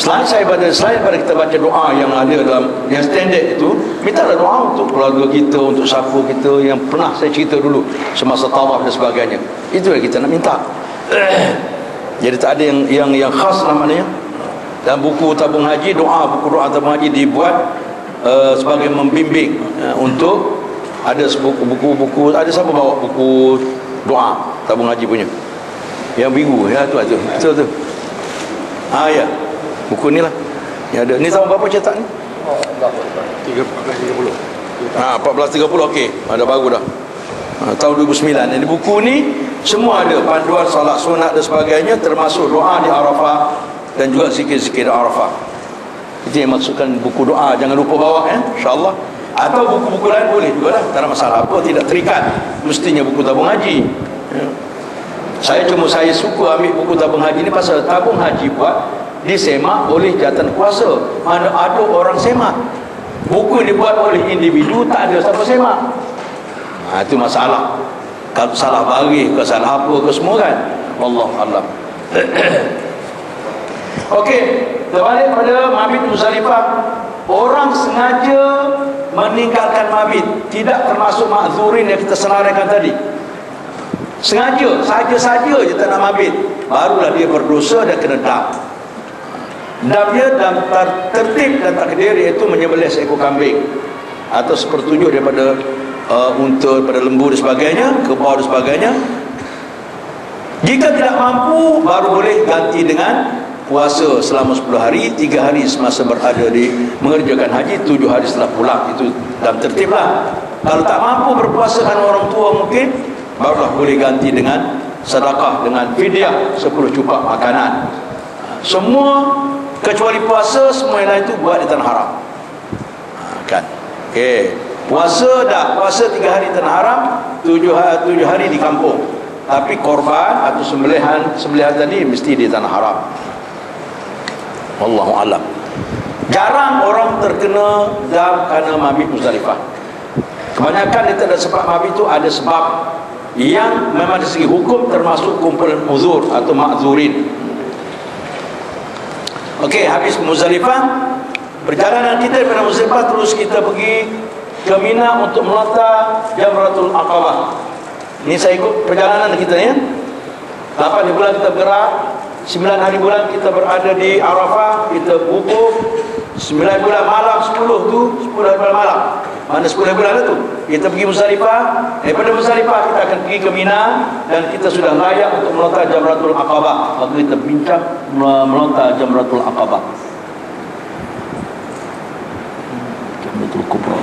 Selain saya pada selain pada kita baca doa yang ada dalam yang standard itu, mintalah doa untuk keluarga kita, untuk siapa kita yang pernah saya cerita dulu semasa tawaf dan sebagainya. Itu yang kita nak minta. Jadi tak ada yang yang yang khas lah maknanya. Dan buku tabung haji doa buku doa tabung haji dibuat uh, sebagai membimbing uh, untuk ada buku-buku ada siapa bawa buku doa tabung haji punya yang biru ya tu tu betul tu ah ya buku ni lah. Yang ada. Ni tahun berapa cetak ni? Oh, berapa? 1430. ha 1430 okey. Ada baru dah. Ha, tahun 2009 Jadi buku ni semua ada. Panduan salat sunat dan sebagainya termasuk doa di Arafah dan juga zikir-zikir di Arafah. Itu yang maksudkan buku doa. Jangan lupa bawa ya insyaallah. Atau buku-buku lain boleh juga lah tak ada masalah. Apa tidak terikat mestinya buku tabung haji. Ya. saya cuma saya suka ambil buku tabung haji ni pasal tabung haji buat disemak oleh jatan kuasa. Mana ada orang semak. Buku dibuat oleh individu tak ada siapa semak. Ha, itu masalah. Kalau salah baris ke salah apa ke semua kan? Allah Allah Okey, berbalik pada mabit Muzdalifah. Orang sengaja meninggalkan mabit. Tidak termasuk makzurin yang kita senaraikan tadi. Sengaja, saja-saja je tak nak mabit, barulah dia berdosa dan kena dam. Dia dalam tertib dan takdir iaitu menyembelih seekor kambing. Atau sepertujuh daripada uh, unta, daripada lembu dan sebagainya, kebau dan sebagainya. Jika tidak mampu, baru boleh ganti dengan puasa selama 10 hari 3 hari semasa berada di mengerjakan haji 7 hari setelah pulang. Itu dalam tertib lah. Kalau tak mampu berpuasa dengan orang tua mungkin barulah boleh ganti dengan sedekah dengan fidyah 10 cupak makanan. Semua kecuali puasa semua lain itu buat di tanah haram ha, kan okey puasa dah puasa 3 hari tanah haram 7 hari, 7 hari di kampung tapi korban atau sembelihan sembelihan tadi mesti di tanah haram Wallahu alam. Jarang orang terkena dam kerana mabit Muzdalifah. Kebanyakan dia tak sebab mabit itu ada sebab yang memang dari segi hukum termasuk kumpulan uzur atau makzurin. Okey, habis Muzdalifah, perjalanan kita daripada Muzdalifah terus kita pergi ke Mina untuk melontar Jamratul Aqabah. Ini saya ikut perjalanan kita ya. 8 bulan kita bergerak Sembilan hari bulan kita berada di Arafah Kita wukuf Sembilan bulan malam sepuluh tu Sepuluh hari bulan malam Mana hari bulan tu? Kita pergi Musarifah Daripada Musarifah kita akan pergi ke Mina Dan kita sudah layak untuk melontar Jamratul Aqabah Maka kita bincang melontar Jamratul Aqabah Jamratul Kubra.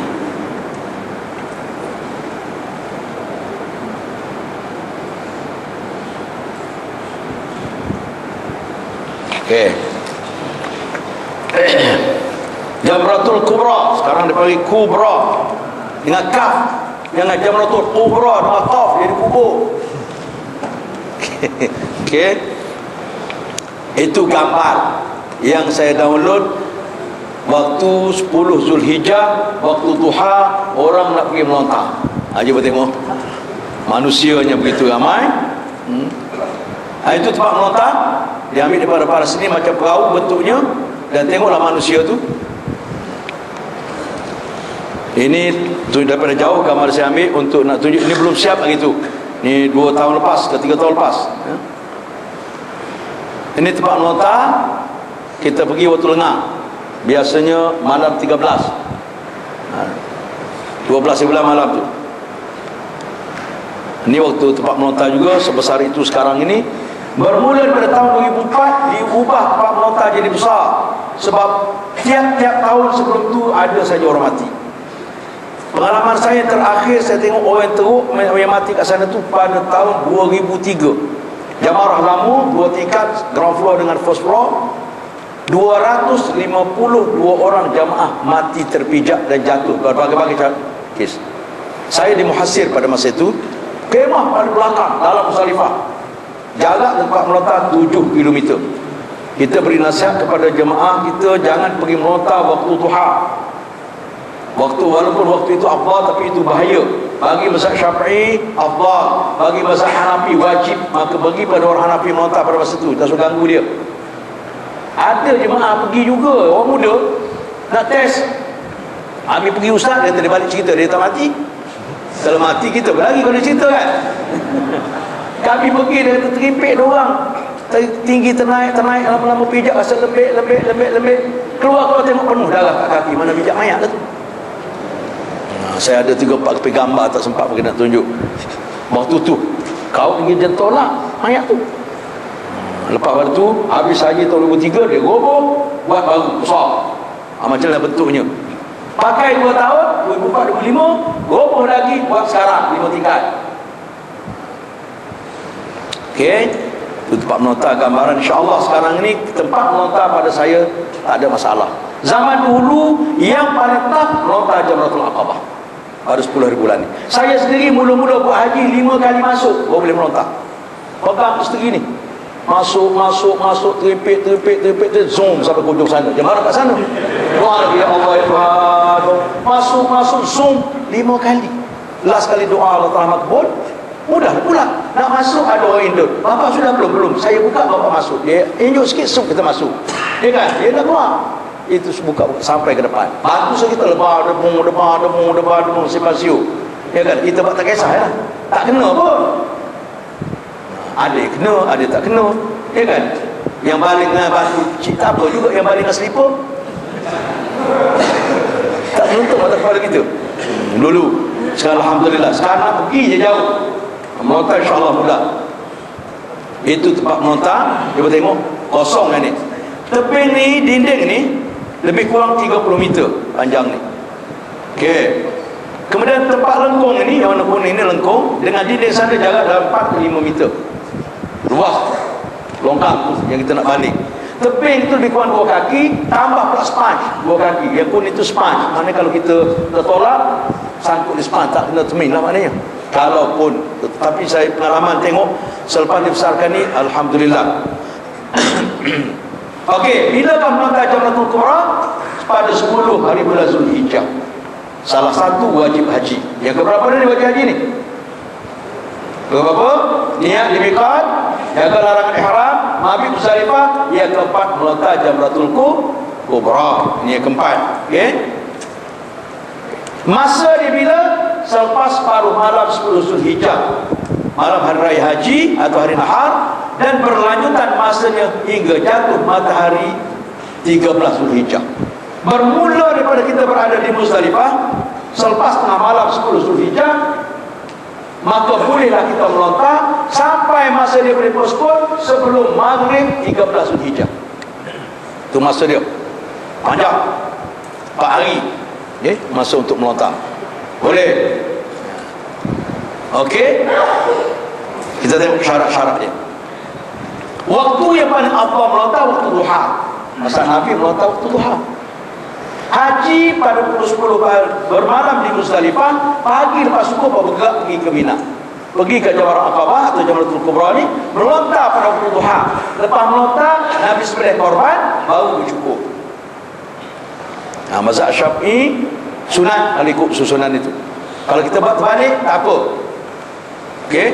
Okey. Jamratul Kubra sekarang dipanggil Kubra dengan kaf jangan Jamratul Kubra dengan qaf jadi kubur Okey. Itu gambar yang saya download waktu 10 Zulhijjah waktu duha orang nak pergi melontar. Ha cuba tengok. Manusianya begitu ramai. Hmm. Ha, itu tempat melontar diambil daripada para seni macam perahu bentuknya dan tengoklah manusia tu ini daripada jauh gambar saya ambil untuk nak tunjuk. Ini belum siap lagi tu. Ni dua tahun lepas ke tiga tahun lepas. Ya. ini tempat melontar kita pergi waktu lengah. Biasanya malam 13 ha. 12 bulan malam tu. Ini waktu tempat melontar juga. Sebesar itu sekarang ini. Bermula pada tahun 2004 diubah tempat melontar jadi besar. Sebab tiap-tiap tahun sebelum tu ada saja orang mati. Pengalaman saya terakhir saya tengok orang teruk yang mati kat sana tu pada tahun 2003. Jamarah Lamu dua tingkat ground floor dengan first floor 252 orang jamaah mati terpijak dan jatuh. Berbagai-bagai kes. Saya di Muhasir pada masa itu. Kemah pada belakang dalam Musalifah jarak tempat melontar 7 km kita beri nasihat kepada jemaah kita jangan pergi melontar waktu duha waktu walaupun waktu itu afdal tapi itu bahaya. Bagi mazhab syafi'i afdal. Bagi mazhab hanafi wajib maka bagi pada orang hanafi melontar pada masa itu tak suka ganggu dia. Ada jemaah pergi juga orang muda nak test. Ambil pergi ustaz dia dia balik cerita dia tak mati. Kalau mati kita berlari kalau cerita kan? Kami pergi dia kata terimpik dia orang. Tinggi ternaik ternaik lama-lama pijak rasa lembik lembik lembik lembik keluar keluar tengok penuh darah kat kaki mana pijak mayat tu. nah, saya ada tiga empat kopi gambar tak sempat pergi nak tunjuk. Waktu tu kau pergi dia tolak? Mayat tu. Lepas pada tu habis haji tahun 2003 dia roboh buat baru besar. Ha, macam mana bentuknya. Pakai 2 tahun 2004 2005 roboh lagi buat sekarang 5 tingkat. Okey, itu tempat menontar gambaran. insyaAllah sekarang ini tempat menontar pada saya tak ada masalah. Zaman dulu yang paling tough menontar Jamratul Aqabah pada 10 hari bulan ni. Saya sendiri mula-mula buat haji 5 kali masuk. Baru boleh menontar pegang isteri ni. Masuk masuk masuk teripik teripik teripik ter zoom sampai ke ujung sana. Jemaah kat sana. Lagi ya Allah ya Tuhan masuk masuk zoom lima kali. Last kali doa Allah Taala makbul mudah pula. Nak masuk ada orang Indo. Bapa sudah belum? Belum. Saya buka bapa masuk. Dia injuk sikit sup kita masuk. Dia kan? Dia dah keluar itu buka, sampai ke depan. Bagus kita lebar debung debar debung debar debung sipasiu ya kan? Kita buat tak kisah ya? Tak kena pun. Ada kena, ada tak kena. Ya kan? Yang baling dengan batu cik apa juga yang baling dengan selipar. Tak beruntung mata kepala kita. Hmm, dulu. Sekarang Alhamdulillah. Sekarang nak pergi je jauh. Menontar insyaAllah mudah itu tempat menontar cuba tengok. Kosong kan ni. Tebing ni dinding ni lebih kurang 30 meter panjang ni. Ok kemudian tempat lengkung ni yang warna kuning ni lengkung dengan dinding sana jarak dalam 4 5 meter. Luas longkang yang kita nak balik. Tebing itu lebih kurang dua kaki tambah pula sponge dua kaki. Yang pun itu sponge. Mana kalau kita tertolak sangkut di sponge. Tak kena temin lah maknanya. Kalaupun. Tapi saya pengalaman tengok selepas dibesarkan ni Alhamdulillah Okey, bila kan melangkah Jamratul Kubra pada 10 hari bulan Zulhijjah. Salah satu wajib haji. Yang keberapa ni wajib haji ni? Berapa? Niat di miqat, jaga larangan ihram, mabit Muzdalifah, yang keempat melontar Jamratul Kubra. Ini yang keempat. Okey. Masa dia bila? Selepas paruh malam 10 Zulhijjah. Malam hari raya haji atau hari nahar dan berlanjutan masanya hingga jatuh matahari 13 Zulhijjah. Bermula daripada kita berada di Muzdalifah selepas tengah malam 10 Zulhijjah maka bolehlah kita melontar sampai masa dia boleh postpone sebelum maghrib 13 Zulhijjah. Itu masa dia. Panjang. 4 hari okay? masa untuk melontar. Boleh? Ok kita tengok syarat-syarat dia waktu yang paling afdal melontar waktu duha masa Nabi melontar waktu duha Haji pada pukul 10 bermalam di Muzdalifah, pagi lepas subuh bergerak pergi ke Mina. Pergi ke Jabal Aqabah atau Jamratul Kubra ni, melontar pada waktu duha. Lepas melontar, Nabi sembelih korban, baru bercukur. Nah, mazhab Syafi'i sunat kalau ikut susunan itu. Kalau kita buat terbalik, tak apa. Okey?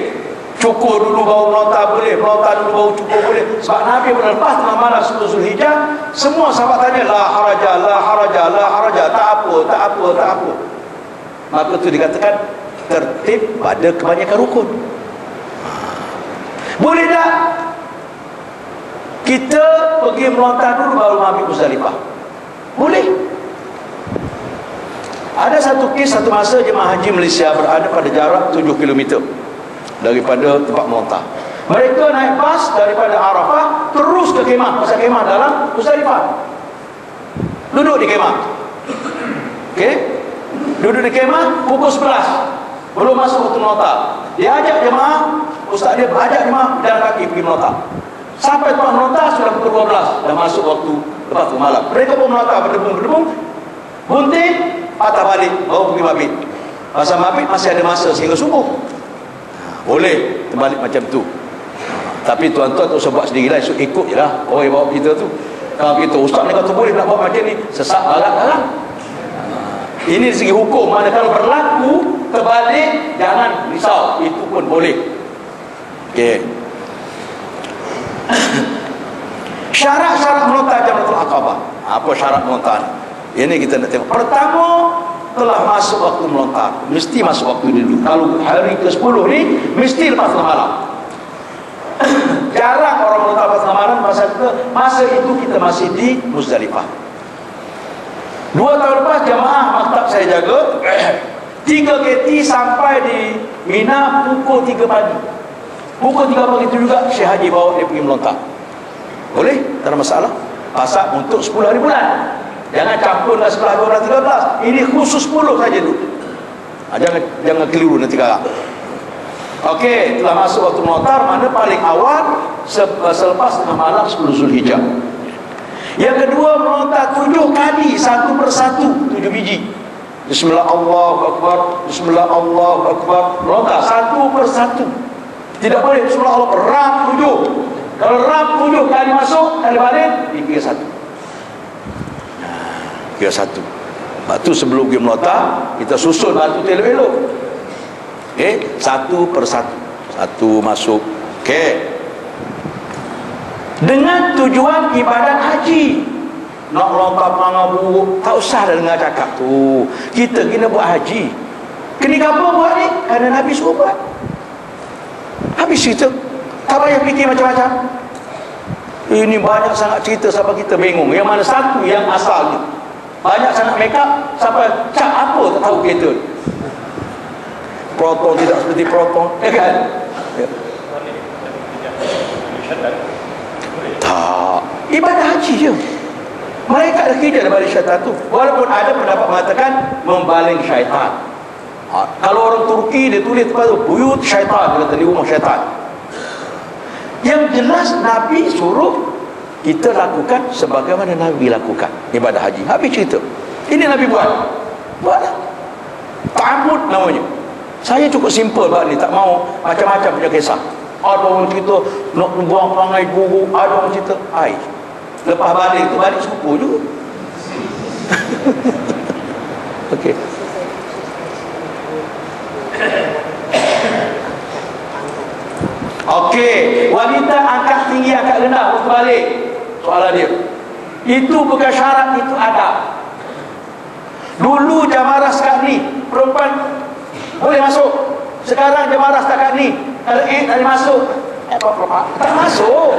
Cukur dulu baru melontar boleh melontar dulu baru cukur boleh. Sebab Nabi berlepas tengah malam 10 Zulhijjah semua sahabat tanya la haraja la haraja la haraja. Tak apa tak apa tak apa. Maka itu dikatakan tertib pada kebanyakan rukun. Boleh tak? Kita pergi melontar dulu baru ambil Muzdalifah. Boleh. Ada satu kes satu masa jemaah haji Malaysia berada pada jarak 7 km daripada tempat melontar. Mereka naik bas daripada Arafah terus ke kemah, pasal kemah dalam Muzdalifah. Duduk di kemah. Okey? Duduk di kemah pukul 11. Belum masuk waktu melontar. Dia ajak jemaah, ustaz dia ajak jemaah berjalan kaki pergi melontar. Sampai tempat melontar sudah pukul 12 dah masuk waktu lepas tu malam. Mereka pun melontar berdebung-berdebung. Bunting patah balik baru pergi mabit. Masa mabit masih ada masa sehingga subuh. Boleh terbalik macam tu. Tapi tuan-tuan tak usah buat sendiri lah Esok ikut je lah. Orang yang bawa kita tu. Kalau kita ustaz ni kata boleh nak buat macam ni Sesak barat-barat Ini dari segi hukum. Mana kalau berlaku Terbalik Jangan risau. Itu pun boleh. Okey. Syarat-syarat melontar Jamratul Aqabah. Apa syarat melontar ni? Ini kita nak tengok. Pertama, telah masuk waktu melontar. Mesti masuk waktu dulu. Kalau hari ke-10 ni, mesti lepas tengah malam. Jarang orang melontar lepas tengah malam masa itu, masa itu kita masih di Muzdalifah. Dua tahun lepas jamaah maktab saya jaga Tiga KT sampai di Mina pukul tiga pagi Pukul tiga pagi itu juga Syekh Haji bawa dia pergi melontar Boleh? Tak ada masalah Pasal untuk 10 hari bulan Jangan campurlah 11, 12, 13 Ini khusus 10 saja dulu ha, Jangan jangan keliru nanti kakak Okey, telah masuk waktu melontar Mana paling awal Selepas tengah malam 10 Zulhijjah yang kedua melontar tujuh kali satu persatu tujuh biji. Bismillah Allahu Akbar, Bismillah Allahu Akbar. Melontar satu persatu. Tidak boleh Bismillah Allah ram tujuh. Kalau ram tujuh kali masuk, kali balik, dikira satu. Kira satu. Batu sebelum pergi melontar, kita susun batu tu elok-elok. Okay, satu persatu. Satu. Masuk. Okay dengan tujuan ibadat haji. Nak lompat mengabu tak usah dah dengar cakap tu. Kita kena buat haji. Kena apa buat ni kerana Nabi suruh buat. Habis cerita. Tak payah fikir macam-macam. Ini banyak sangat cerita sampai kita bingung. Yang mana satu yang asal ni banyak sangat make up sampai cap apa tak tahu kereta proton tidak seperti proton ya kan ya. Tak. Ibadah haji je. Mereka dah kira daripada syaitan tu. Walaupun ada pendapat mengatakan membaling syaitan. Ha, kalau orang Turki dia tulis tempat tu buyut syaitan kata di rumah syaitan. Yang jelas Nabi suruh kita lakukan sebagaimana Nabi lakukan ibadah haji. Habis cerita. Ini Nabi buat. Buatlah. Ta'amud namanya. Saya cukup simple buat ni, tak mau macam-macam punya kisah. Ada orang cerita nak buang perangai guru, ada orang cerita ai. Lepas balik tu balik sepupu juga. Okey. Okey, wanita angkat tinggi angkat rendah waktu balik. Soalan dia. Itu bukan syarat, itu adab. Dulu jamaah sekarang ni perempuan boleh masuk. Sekarang jamaah setakat ni kalau eh tak masuk. Eh, tak masuk.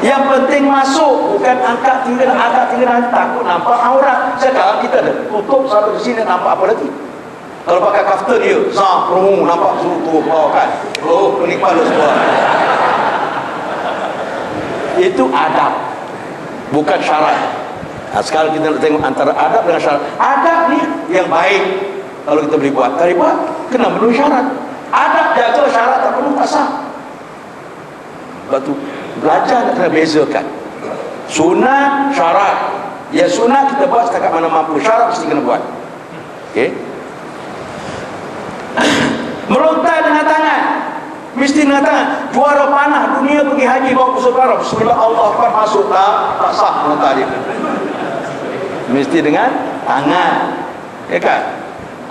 Yang penting masuk bukan angkat tinggi angkat tinggi takut nampak aurat. Sekarang kita dah tutup sampai ke sini nampak apa lagi? Kalau pakai kaftan dia sah rungu nampak suruh turun bawah kan? Oh penikmat lu semua itu adab bukan syarat nah, sekarang kita nak tengok antara adab dengan syarat adab ni yang baik kalau kita boleh buat tak buat kena memenuhi syarat Adab jaga syarat tak perlu tak sah. Sebab tu belajar nak kena bezakan. Sunat, syarat. Ya sunat kita buat setakat mana mampu. Syarat mesti kena buat. Okey. Melontar dengan tangan. Mesti tangan. Juara panah dunia pergi haji bawa pusat karam. Bismillah Allah akan masuk tak, tak sah melontar dia. Mesti dengan tangan. Ya kan?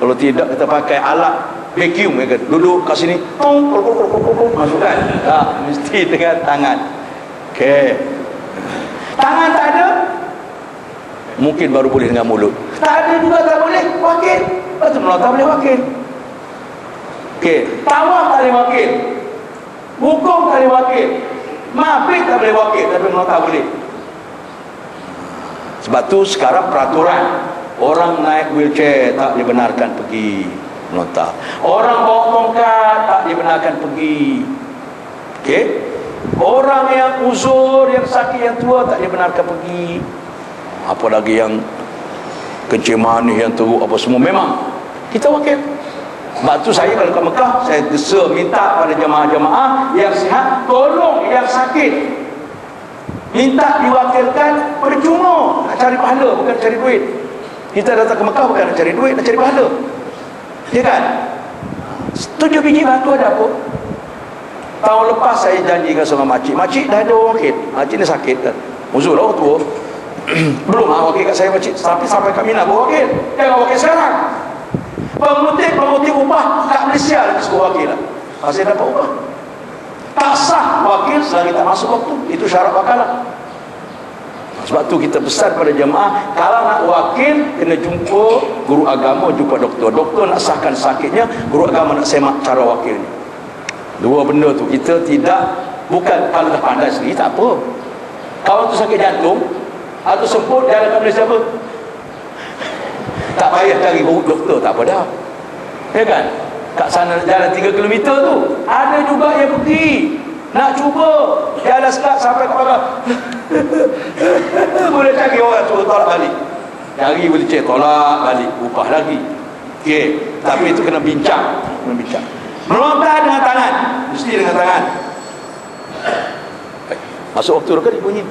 Kalau tidak kita pakai alat vacuum mereka duduk kat sini kol masukkan tak mesti dengan tangan okey tangan tak ada mungkin baru boleh dengan mulut tak ada juga tak boleh wakil betul melontar boleh wakil okey tawaf tak boleh wakil hukum tak boleh wakil mabit tak boleh wakil tapi melontar boleh sebab tu sekarang peraturan orang naik wheelchair tak dibenarkan pergi melontar. Orang bawa tongkat tak dibenarkan pergi. Okey? Orang yang uzur, yang sakit, yang tua tak dibenarkan pergi. Apa lagi yang kencing manis yang teruk apa semua memang kita wakil. Sebab tu saya kalau ke Mekah saya gesa minta pada jemaah-jemaah yang sihat tolong yang sakit minta diwakilkan percuma nak cari pahala bukan cari duit kita datang ke Mekah bukan nak cari duit nak cari pahala Ya kan? Tujuh biji batu ada apa? Tahun lepas saya janjikan sama makcik. Makcik dah ada orang wakil. Makcik ni sakit kan. Musuh lah tua. Belum lah wakil kat saya makcik. Tapi sampai kat Mina bawa wakil. Jangan wakil sekarang. Pemutih-pemutih upah kat Malaysia. Lagi suruh wakil lah. Masih dapat upah. tak sah wakil selagi tak masuk waktu. Itu syarat wakalah. Sebab tu kita pesan pada jemaah. Kalau nak wakil kena jumpa guru agama jumpa doktor. Doktor nak sahkan sakitnya guru agama nak semak cara wakil ni dua benda tu. Kita tidak bukan kalau dah pandai sendiri tak apa. Kawan tu sakit jantung atau semput jalan kat Malaysia apa tak payah cari doktor tak apa dah. Ya kan? Kat sana jalan 3 km tu ada juga yang pergi. Nak cuba. Jalan sekat sampai ke pagar boleh cari orang tu tolak balik. Cari boleh cek tolak balik upah lagi. Okey tapi itu kena bincang. Kena bincang. Melontar dengan tangan. Mesti dengan tangan. Masuk waktu dah kan bunyi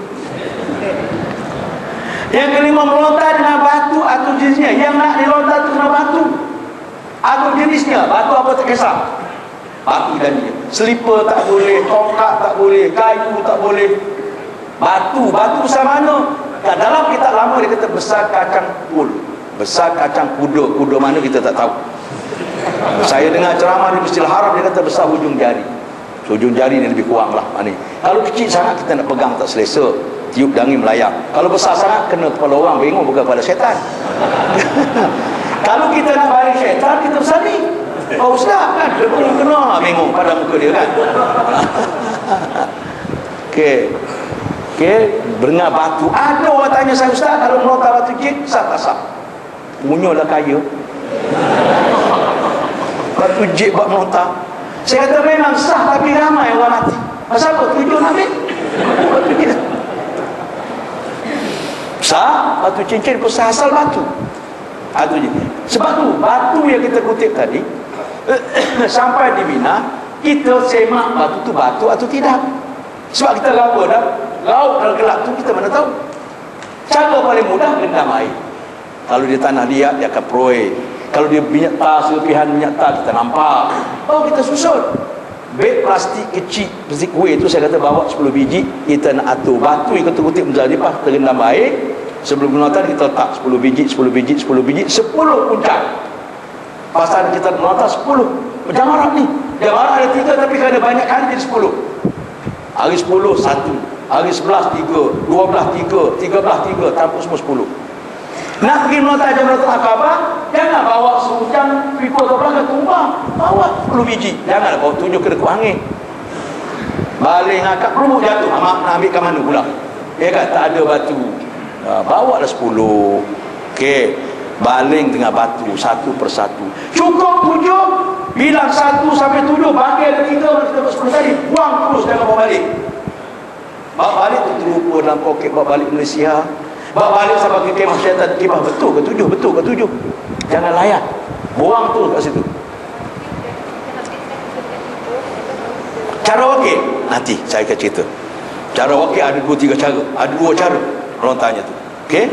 yang kelima melontar dengan batu atau jenisnya. Yang nak dilontar tu kena batu. Atau jenisnya batu apa tak kisah. Batu dan dia. Selipar tak boleh tongkat tak boleh kayu tak boleh. Batu batu besar mana? Kat dalam kitab lama dia kata besar kacang pul besar kacang kuda kuda mana kita tak tahu. Saya dengar ceramah di Masjidil Haram dia kata besar hujung jari. So, hujung jari ni lebih kurang lah kalau kecil sangat kita nak pegang tak selesa tiup dangi melayang kalau besar sangat kena kepala orang bingung bukan kepala syaitan kalau kita nak balik syaitan kita besar ni oh ustaz kan dia pun kena bingung pada muka dia kan Okey. Okey, berengar batu. Ada orang tanya saya ustaz kalau melontar batu jin sah tak sah? Punyalah kaya. batu jin buat melontar. Saya kata memang sah tapi ramai orang mati. Pasal apa? Tujuh nak ambil. Batu. Sah, batu cincin sah asal batu. Batu jin. Sebab tu, batu yang kita kutip tadi, sampai di Mina, kita semak batu tu batu atau tidak. Sebab kita apa dah? Laut kalau gelap tu kita mana tahu. Cara paling mudah rendam air. Kalau dia tanah liat dia akan proyek. Kalau dia minyak tar, serpihan minyak tar kita nampak. Oh kita susun. Beg plastik kecil, plastik kuih tu saya kata bawa 10 biji, kita nak atur. Batu yang kita kutip Muzalifah terendam air. Sebelum menonton kita letak 10 biji, 10 biji, 10 biji, 10 puncak. Pasal kita menonton 10. Jamarat ni. Jamarat ada 3 tapi kerana banyak kali jadi 10. Hari 10 satu, hari 11 tiga, 12 tiga, 13 tiga, tampuk semua 10. Nak pergi melontar jam Ratul Akabah, jangan bawa sehujang pikul ke belakang tumbang. Bawa 10 biji. Jangan bawa tujuh ke dekat angin. Balik ngakak perumuk jatuh. Mak nak ambil mana pula? Ya kan tak ada batu. Ha, bawa lah 10. Okey. Baling dengan batu satu persatu. Cukup tujuh, bilang satu sampai tujuh, bagi ada tiga, kita dapat sepuluh tadi. Buang terus, jangan bawa balik. Bawa balik tu terlupa dalam poket, bawa balik Malaysia. Bawa balik sampai ke kemah syaitan, kemah betul ke tujuh, betul ke tujuh. Jangan layan. Buang tu kat situ. Cara wakil, nanti saya akan cerita. Cara wakil ada dua tiga cara. Ada dua cara melontarnya tu. Okey?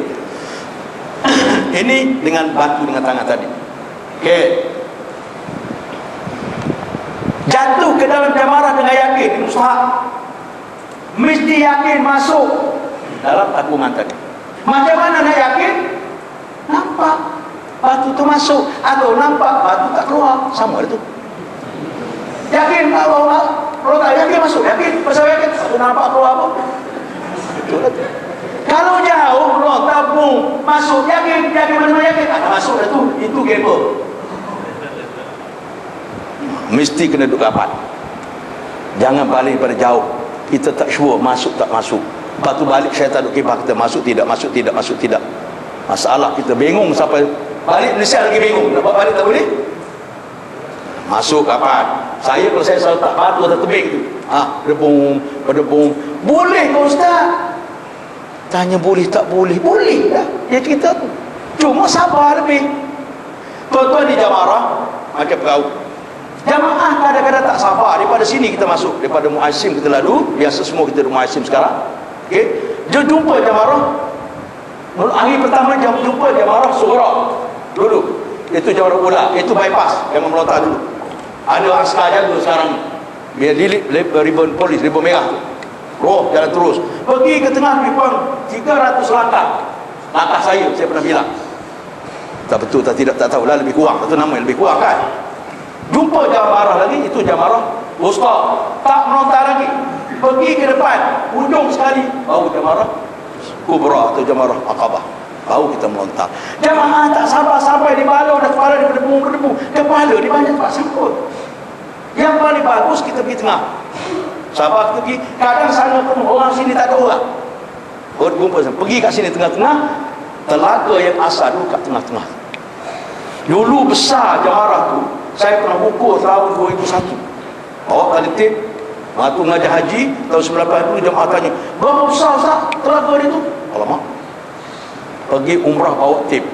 Ini dengan batu dengan tangan tadi. Okey. Jatuh ke dalam jamaran dengan yakin mustahak. Mesti yakin masuk dalam tabungan tadi. Macam mana nak yakin? Nampak batu tu masuk atau nampak batu tak keluar. Sama ada tu. Yakin kalau kalau tak yakin masuk, yakin pasal yakin satu nampak keluar apa? Betul lah tu. Kalau jauh Allah tabung masuk yakin yakin mana yakin ada masuk dah tu itu gamble. Mesti kena duduk rapat. Jangan balik pada jauh. Kita tak sure masuk tak masuk. Lepas tu balik syaitan duduk kibah kita masuk tidak masuk tidak masuk tidak. Masalah kita bingung sampai balik Malaysia lagi bingung. Nak buat balik tak boleh? Masuk kapan? Saya kalau saya selalu tak batu atau tebing tu. Ah, ha, berdebung, berdebung. Boleh ke ustaz? Tanya boleh tak boleh? Boleh lah. Ya kita tu. Cuma sabar lebih. Tuan-tuan di Jamarah, macam perahu. Jamaah kadang-kadang tak sabar. Daripada sini kita masuk. Daripada Muasim kita lalu. Biasa semua kita di Muasim sekarang. Okay. Dia jumpa Jamarah. Hari pertama jam jumpa Jamarah Suhra. Dulu. Itu Jamarah Ula. Itu bypass. Yang melontar dulu. Ada askar jaga sekarang. Dia lilit ribon polis, ribon merah tu. Roh jalan terus. Pergi ke tengah lebih kurang 300 langkah. Langkah saya, saya pernah bilang. Tak betul tak tidak tak tahulah lebih kurang. Itu nama lebih kurang kan. Jumpa jamarah lagi, itu jamarah wusta. Tak melontar lagi. Pergi ke depan, ujung sekali, baru jamarah kubra atau jamarah akabah. Baru kita melontar. Jamaah tak sabar sampai di balon dan kepala dia berdebu-berdebu. Kepala dia banyak tak sangkut. Yang paling bagus kita pergi tengah. Kita pergi. Kadang sana pun orang sini tak ada orang. Jumpa sana. Pergi kat sini tengah-tengah. Telaga yang asal dulu kat tengah-tengah. Dulu besar jamarah tu. Saya pernah ukur tahun 2001. Bawa kali tip. Ha, tu ngajar haji. Tahun 98 jemaah tanya. Berapa besar Ustaz telaga dia tu? Alamak. Pergi umrah bawa tip.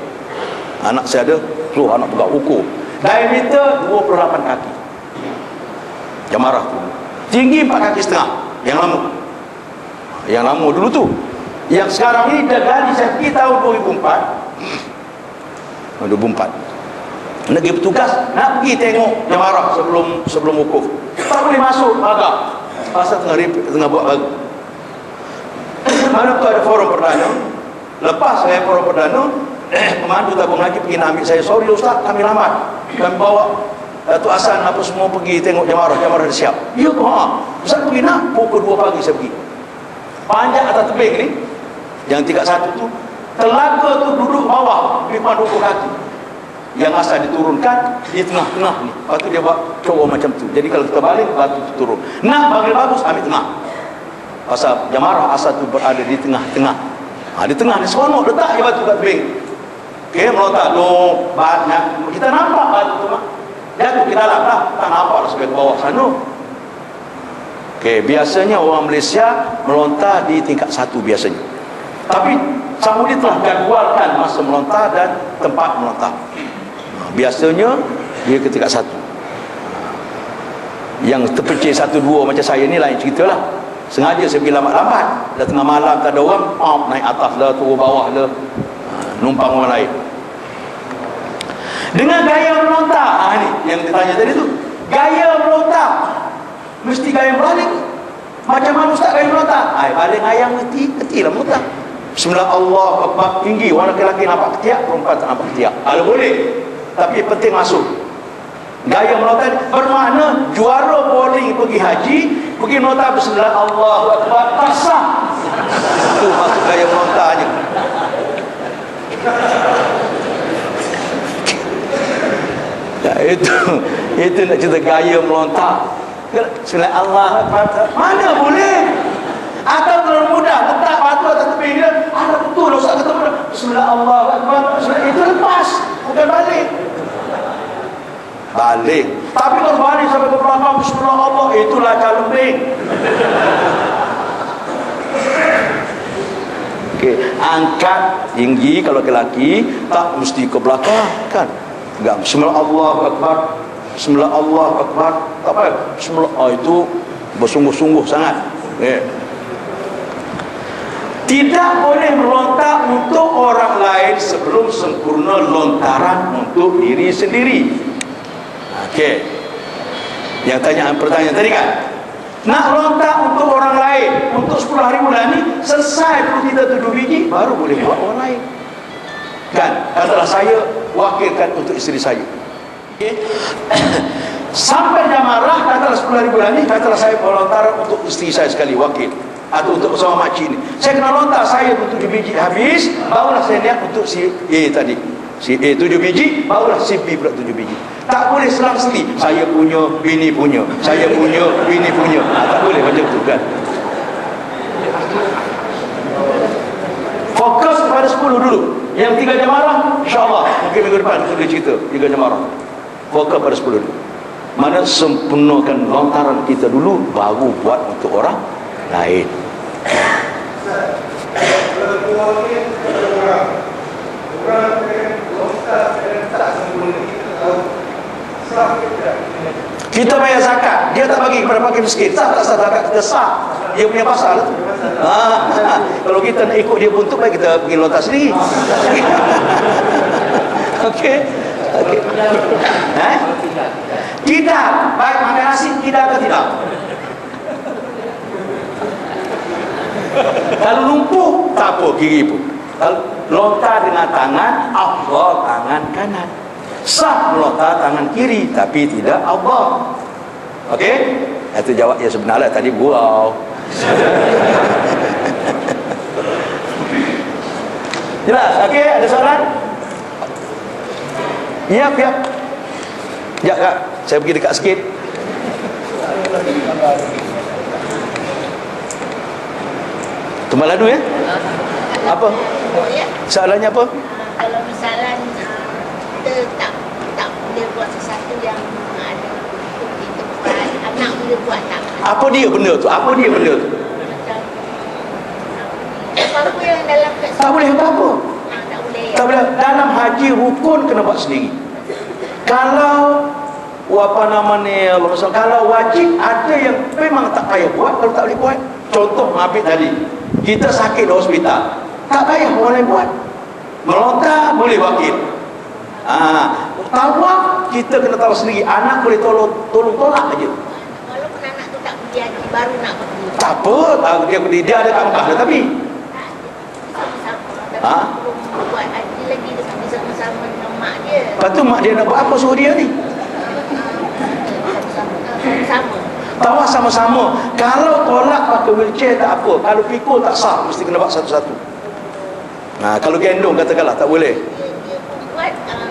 Anak saya ada. Suruh anak pegang ukur. Diameter 28 kaki. Jamarah tu. Tinggi 4 kaki setengah. Yang lama. Yang lama dulu tu. Yang sekarang ni dah gali saya pergi tahun 2004. 2004. Negeri petugas nak pergi tengok jamarah sebelum sebelum wukuf. Tak boleh masuk agak. Pasal tengah tengah buat baru. Mana tu ada forum perdana. Lepas saya forum perdana, pemandu tabung haji pergi nak ambil saya. Sorry Ustaz, kami lambat. Kami bawa Datuk Hasan apa semua pergi tengok jamarah. Jamarah dah siap. Ya ke? Ha. Ustaz pergi nak? Pukul 2 pagi saya pergi. Panjang atas tebing ni. Yang tingkat satu tu. Telaga tu duduk bawah. Pipan 20 kaki. Yang asal diturunkan di tengah-tengah ni. Lepas tu dia buat cowok macam tu. Jadi kalau kita balik, batu tu turun. Nak bagi bagus, ambil tengah. Pasal jamarah asal tu berada di tengah-tengah. Ha, di tengah ni seronok letak je batu kat tebing. Okey, melontar. Loh, banyak. Kita nampak batu tu mak. Jatuh dalam lah. Tak nampak lah sampai ke bawah sana. Okey, biasanya orang Malaysia melontar di tingkat satu biasanya. Tapi Saudi telah jadualkan masa melontar dan tempat melontar. Biasanya dia ke tingkat satu. Yang terpecih satu dua macam saya ni lain cerita lah. Sengaja saya pergi lambat-lambat. Dah tengah malam tak ada orang, pop, naik atas lah, turun bawah lah. Ha, numpang orang lain. Dengan gaya melontar, ha, ni yang ditanya tadi tu. Gaya melontar. Mesti gaya berani. Macam mana ustaz gaya melontar? Ay, paling ayam kerti, kerti lah melontar. Bismillah Allah Akbar. Tinggi. Orang lelaki nampak ketiak perempuan tak nampak ketiak. Kalau boleh. Tapi penting masuk. Gaya melontar bermakna juara bowling pergi haji pergi melontar Bismillah Allah Akbar. Tak sah. Itu masuk gaya melontarnya ya, itu itu nak cerita gaya melontar. Bismillah Allah Akbar mana boleh? Atau terlalu mudah letak batu atas tepi dia ada betul Ustaz kata Bismillah Allah Akbar itu lepas bukan balik. Balik. Tapi kalau balik sampai ke belakang Bismillah Allah itulah calembing Okey, angkat tinggi kalau lelaki tak mesti ke belakang kan. Enggak. Bismillah Allah Akbar. Bismillah Allah Akbar. Tak apa. Bismillah oh, itu bersungguh-sungguh sangat. Okay. Tidak boleh melontar untuk orang lain sebelum sempurna lontaran untuk diri sendiri. Okey. Yang tanya pertanyaan tadi kan? Nak lontar untuk orang lain untuk 10 hari bulan ni selesai perlu kita tujuh biji baru boleh buat orang lain. Kan? Katalah saya wakilkan untuk isteri saya. Okey. Sampai jamarah katalah 10 hari bulan ni katalah saya melontar untuk isteri saya sekali wakil atau untuk bersama makcik ni. Saya kena lontar saya untuk tujuh biji habis barulah saya niat untuk si A tadi. Si A tujuh biji, barulah si B pula tujuh biji. Tak boleh selang seli. Saya punya, bini punya. Saya punya, bini punya. Ha, tak boleh macam tu kan. Fokus kepada sepuluh dulu. Yang tiga jamarah, insyaAllah. Mungkin minggu depan kita boleh cerita. Tiga jamarah. Fokus pada sepuluh dulu. Mana sempurnakan lontaran kita dulu, baru buat untuk orang lain. Kita bayar zakat, dia tak bagi kepada fakir miskin. Sah tak sah zakat kita sah. Dia punya pasal tu. Ha, kalau kita nak ikut dia untuk baik kita pergi lontar sendiri. Okey. Okey. Eh? Tidak. Baik makan nasi tidak atau tidak? Kalau lumpuh, tak apa kiri pun. Kalau lontar dengan tangan, afdal tangan kanan. Sah melontar tangan kiri tapi tidak Allah. Okey? Itu jawab yang sebenarnya tadi gurau. Jelas? Okey, ada soalan? Ya, ya. Ya, Kak. Saya pergi dekat sikit. Tumbal ladu ya? Apa? Ya. Soalannya apa? Ah, kalau misalnya ah, kita tak tak boleh buat sesuatu yang ada kita buat anak boleh buat tak Apa dia benda tu? Apa dia benda tu? apa yang dalam Tak boleh apa-apa. Ah, tak boleh Tak boleh. Dalam haji rukun kena buat sendiri. Kalau apa nama ni kalau wajib ada yang memang tak payah buat kalau tak boleh buat contoh mabit tadi kita sakit di hospital tak payah orang lain buat melontar boleh wakil ah, tawaf kita kena tahu sendiri anak boleh tolong tolong tolak aja walaupun anak tu tak pergi haji baru nak pergi tak apa ah, dia, dia ada kat Mekah dah tapi Ha? buat haji lagi dia sambil sama-sama dengan mak dia lepas tu mak dia nak buat apa suruh dia ni sama-sama Tawaf sama-sama. Kalau tolak pakai wheelchair tak apa. Kalau pikul tak sah. Mesti kena buat satu-satu. Nah, kalau gendong katakanlah tak boleh. dia, dia pun buat ah,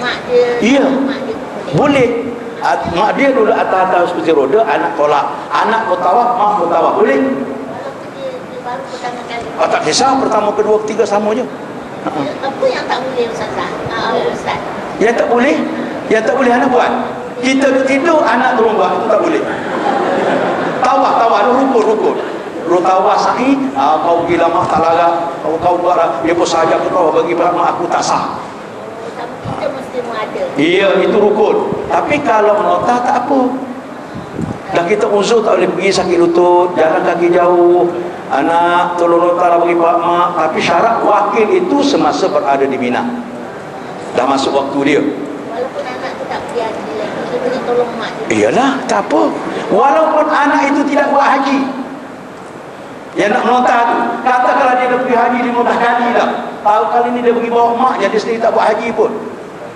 mak dia mak dia pun boleh. At, mak dia dulu atas-atas kursi roda, anak tolak. Anak pun tawaf, mak pun tawaf. Boleh. Ah, tak kisah. Pertama, kedua, ketiga sama je. Apa yang tak boleh Ustazah? Uh, Ustaz. Yang tak boleh, yang tak boleh anak buat. Kita tidur, anak buat. Itu tak boleh. Tawaf. Itu rukun, rukun. Tawaf sa'i, ah, kau gila mak tak larat. Kau, kau buat lah. Dia pun sahaja aku tahu bagi mak aku tak sah. Sama kita mesti mau ada. Iya, itu rukun. Tapi kalau menota tak apa. Dah kita uzur tak boleh pergi sakit lutut, jalan kaki jauh. Anak tolong nota lah bagi pak mak. Tapi syarat wakil itu semasa berada di Mina. Dah masuk waktu dia. Walaupun anak tu tak pergi haji lagi, dia boleh tolong mak dia. Iyalah, tak apa. Walaupun anak itu tidak buat haji. Yang nak menontar tu. Katakanlah dia dah pergi haji 15 kali dah. Tahu kali ni dia pergi bawa mak, dia sendiri tak buat haji pun.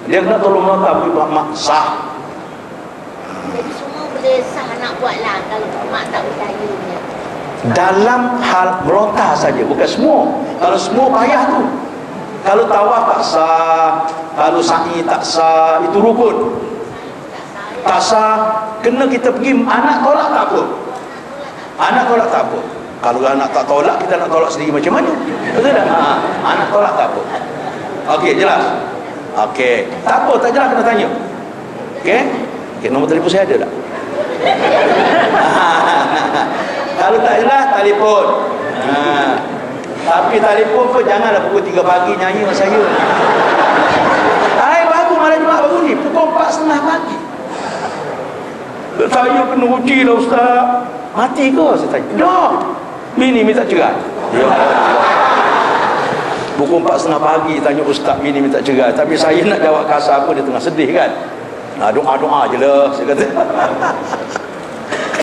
Dia kena tolong pergi bawa mak. Sah. Jadi semua boleh sah nak buat lah kalau mak tak percaya dalam hal melontar saja bukan semua. Kalau semua payah tu. Kalau tawaf tak sah kalau sa'i tak sah itu rukun. Tak sah kena kita pergi anak tolak tak apa. Anak tolak tak apa. Kalau anak tak tolak kita nak tolak sendiri macam mana? Betul tak? Ha, anak tolak tak apa. Okey jelas Okey tak apa tak jelas kena tanya Okey okay, nombor telefon saya ada tak Kalau tak jelas, telefon. Ha. Tapi telefon pun janganlah pukul 3 pagi nyanyi dengan saya. Hai baru malam Jumaat baru ni, pukul 4.30 pagi. Saya kena uji lah Ustaz. Mati ke? Saya tanya. Dah. Bini minta cerai. Ya. Pukul 4.30 pagi tanya Ustaz bini minta cerai. Tapi saya nak jawab kasar apa dia tengah sedih kan. Doa-doa je lah. Saya kata.